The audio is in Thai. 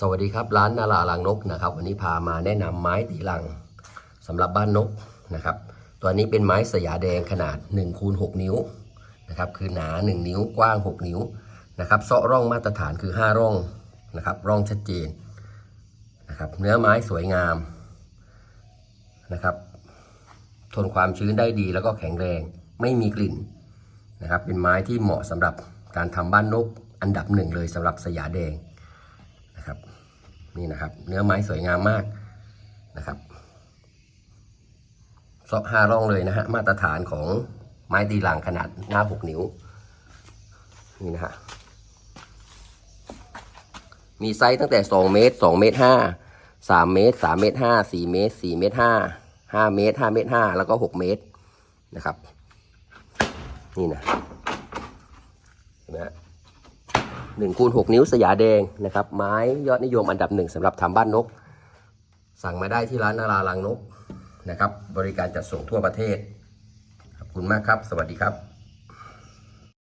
สวัสดีครับร้านนาราลังนกนะครับ วันนี้พามาแนะนำไม้ตีลังสำหรับบ้านนกนะครับ ตัวนี้เป็นไม้สยาแดงขนาด1คูณ6นิ้วนะครับ คือหนา 1 นิ้วกว้าง 6 นิ้วนะครับเซาะร่องมาตรฐานคือ 5 ร่องนะครับ ร่องชัดเจนนะครับ เนื้อไม้สวยงามนะครับ ทนความชื้นได้ดีแล้วก็แข็งแรงไม่มีกลิ่นนะครับ เป็นไม้ที่เหมาะสำหรับการทำบ้านนกอันดับหนึ่งเลยสำหรับสยาแดง นี่นะครับ เนื้อไม้สวยงามมากนะครับซอกห้าร่องเลยนะฮะมาตรฐานของไม้ตีลังขนาดหน้าหกนิ้วนี่นะฮะมีไซส์ตั้งแต่สองเมตรสองเมตรห้าสามเมตรสามเมตรห้าสี่เมตรสี่เมตรห้าห้าเมตรห้าเมตรห้าแล้วก็หกเมตรนะครับ นี่นะเห็นไหม ฮะหนึ่งคูณหกนิ้วสยาแดงนะครับไม้ยอดนิยมอันดับหนึ่งสำหรับทำบ้านนก สั่งมาได้ที่ร้านนาราลังนกนะครับ บริการจัดส่งทั่วประเทศ ขอบคุณมากครับ สวัสดีครับ